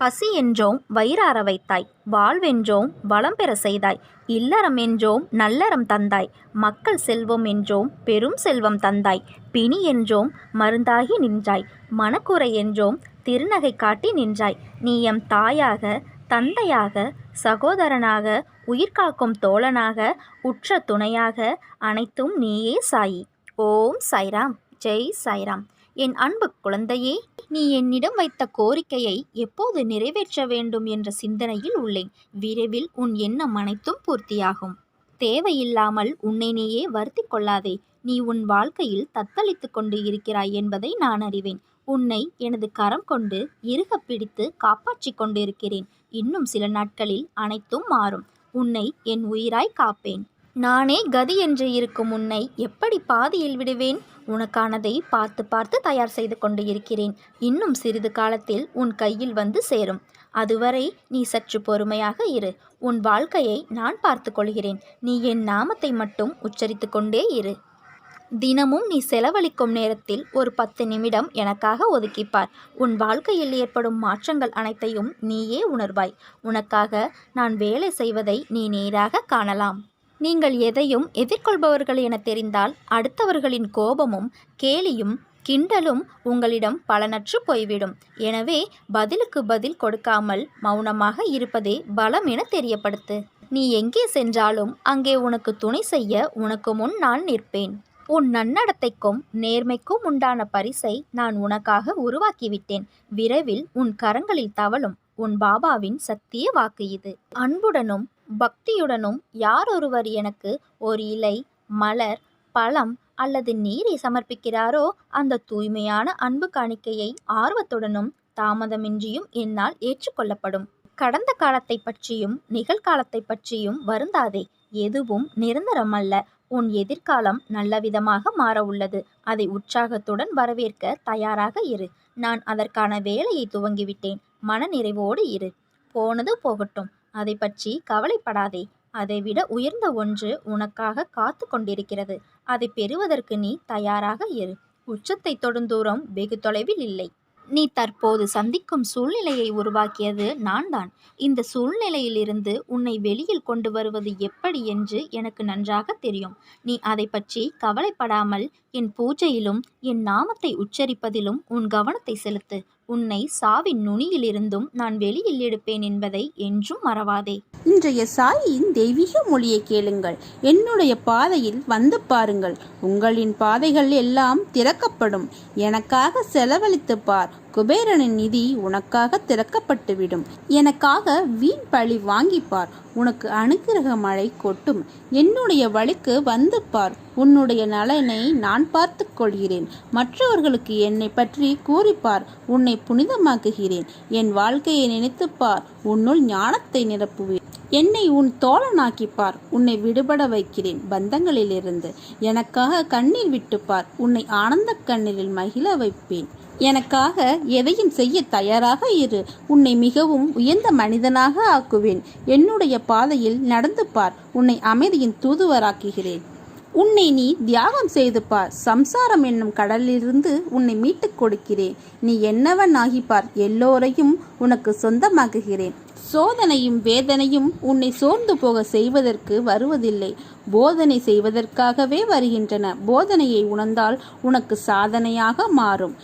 பசி என்றோம் வயிறார வைத்தாய். வாழ்வென்றோம் வளம் பெற செய்தாய். இல்லறம் என்றோம் நல்லறம் தந்தாய். மக்கள் செல்வம் என்றோம் பெரும் செல்வம் தந்தாய். பிணி என்றோம் மருந்தாகி நின்றாய். மனக்குறை என்றோம் திருநகை காட்டி நின்றாய். நீ எம் தாயாக தந்தையாக சகோதரனாக உயிர்காக்கும் தோழனாக உற்ற துணையாக அனைத்தும் நீயே சாயி. ஓம் சாய்ராம். ஜெய் சாய்ராம். என் அன்பு குழந்தையே நீ என்னிடம் வைத்த கோரிக்கையை எப்போது நிறைவேற்ற வேண்டும் என்ற சிந்தனையில் உள்ளேன். விரைவில் உன் எண்ணம் அனைத்தும் பூர்த்தியாகும். தேவையில்லாமல் உன்னை நீயே வருத்தி கொள்ளாதே. நீ உன் வாழ்க்கையில் தத்தளித்து கொண்டு இருக்கிறாய் என்பதை நான் அறிவேன். உன்னை எனது கரம் கொண்டு இறுக பிடித்து காப்பாற்றிக் கொண்டிருக்கிறேன். இன்னும் சில நாட்களில் அனைத்தும் மாறும். உன்னை என் உயிராய் காப்பேன். நானே கதி என்று இருக்கும் உன்னை எப்படி பாதியில் விடுவேன்? உனக்கானதை பார்த்து பார்த்து தயார் செய்து கொண்டு இருக்கிறேன். இன்னும் சிறிது காலத்தில் உன் கையில் வந்து சேரும். அதுவரை நீ சற்று பொறுமையாக இரு. உன் வாழ்க்கையை நான் பார்த்து கொள்கிறேன். நீ என் நாமத்தை மட்டும் உச்சரித்து கொண்டே இரு. தினமும் நீ செலவழிக்கும் நேரத்தில் ஒரு பத்து நிமிடம் எனக்காக ஒதுக்கிப்பார். உன் வாழ்க்கையில் ஏற்படும் மாற்றங்கள் அனைத்தையும் நீயே உணர்வாய். உனக்காக நான் வேலை செய்வதை நீ நேராக காணலாம். நீங்கள் எதையும் எதிர்கொள்பவர்கள் என தெரிந்தால் அடுத்தவர்களின் கோபமும் கேலியும் கிண்டலும் உங்களிடம் பலனற்று போய்விடும். எனவே பதிலுக்கு பதில் கொடுக்காமல் மௌனமாக இருப்பதே பலம் என தெரியப்படுத்து. நீ எங்கே சென்றாலும் அங்கே உனக்கு துணை செய்ய உனக்கு முன் நான் நிற்பேன். உன் நன்னடத்தைக்கும் நேர்மைக்கும் உண்டான பரிசை நான் உனக்காக உருவாக்கிவிட்டேன். விரைவில் உன் கரங்களில் தவழும் உன் பாபாவின் சத்திய வாக்கு இது. அன்புடனும் பக்தியுடனும் யாரொருவர் எனக்கு ஒரு இலை மலர் பழம் அல்லது நீரை சமர்ப்பிக்கிறாரோ அந்த தூய்மையான அன்பு காணிக்கையை ஆர்வத்துடனும் தாமதமின்றியும் என்னால் ஏற்றுக்கொள்ளப்படும். கடந்த காலத்தை பற்றியும் நிகழ்காலத்தை பற்றியும் வருந்தாதே எதுவும் நிரந்தரமல்ல. உன் எதிர்காலம் நல்லவிதமாக மாற உள்ளது அதை உற்சாகத்துடன் வரவேற்க தயாராக இரு. நான் அதற்கான வேலையை துவங்கிவிட்டேன். மனநிறைவோடு இரு. போனது போகட்டும். அதை பற்றி கவலைப்படாதே. அதைவிட உயர்ந்த ஒன்று உனக்காக காத்து கொண்டிருக்கிறது. அதை பெறுவதற்கு நீ தயாராக இரு. உச்சத்தை தொடுந்தூரம் வெகு தொலைவில் இல்லை. நீ தற்போது சந்திக்கும் சூழ்நிலையை உருவாக்கியது நான் தான் இந்த சூழ்நிலையிலிருந்து உன்னை வெளியில் கொண்டு வருவது எப்படி என்று எனக்கு நன்றாக தெரியும். நீ அதை பற்றி கவலைப்படாமல் என் பூஜையிலும் என் நாமத்தை உச்சரிப்பதிலும் உன் கவனத்தை செலுத்து. உன்னை சாவின் நுனியிலிருந்தும் நான் வெளியில் எடுப்பேன் என்பதை என்றும் மறவாதே. இன்றைய சாயின் தெய்வீக மொழியை கேளுங்கள். என்னுடைய பாதையில் வந்து பாருங்கள். உங்களின் பாதைகள் எல்லாம் திறக்கப்படும். எனக்காக செலவழித்து பார். குபேரனின் நிதி உனக்காக திறக்கப்பட்டுவிடும். எனக்காக வீண் பழி வாங்கிப்பார். உனக்கு அனுக்கிரக மழை கொட்டும். என்னுடைய வழிக்கு வந்து பார் உன்னுடைய நலனை நான் பார்த்து கொள்கிறேன். மற்றவர்களுக்கு என்னை பற்றி கூறிப்பார். உன்னை புனிதமாக்குகிறேன். என் வாழ்க்கையை நினைத்துப்பார். உன்னுள் ஞானத்தை நிரப்புவேன். என்னை உன் தோழனாக்கிப்பார். உன்னை விடுபட வைக்கிறேன். பந்தங்களிலிருந்து எனக்காக கண்ணீர் விட்டுப்பார். உன்னை ஆனந்த கண்ணீரில் மகிழ வைப்பேன். எனக்காக எதையும் செய்ய தயாராக இரு. உன்னை மிகவும் உயர்ந்த மனிதனாக ஆக்குவேன். என்னுடைய பாதையில் நடந்து பார் உன்னை அமைதியின் தூதுவராக்குகிறேன். உன்னை நீ தியாகம் செய்து பார் சம்சாரம் என்னும் கடலிலிருந்து உன்னை மீட்டுக் கொடுக்கிறேன். நீ என்னவன் ஆகிப்பார் எல்லோரையும் உனக்கு சொந்தமாக்குகிறேன். சோதனையும் வேதனையும் உன்னை சோர்ந்து போக செய்வதற்கு வருவதில்லை. போதனை செய்வதற்காகவே வருகின்றன. போதனையை உணர்ந்தால் உனக்கு சாதனையாக மாறும்.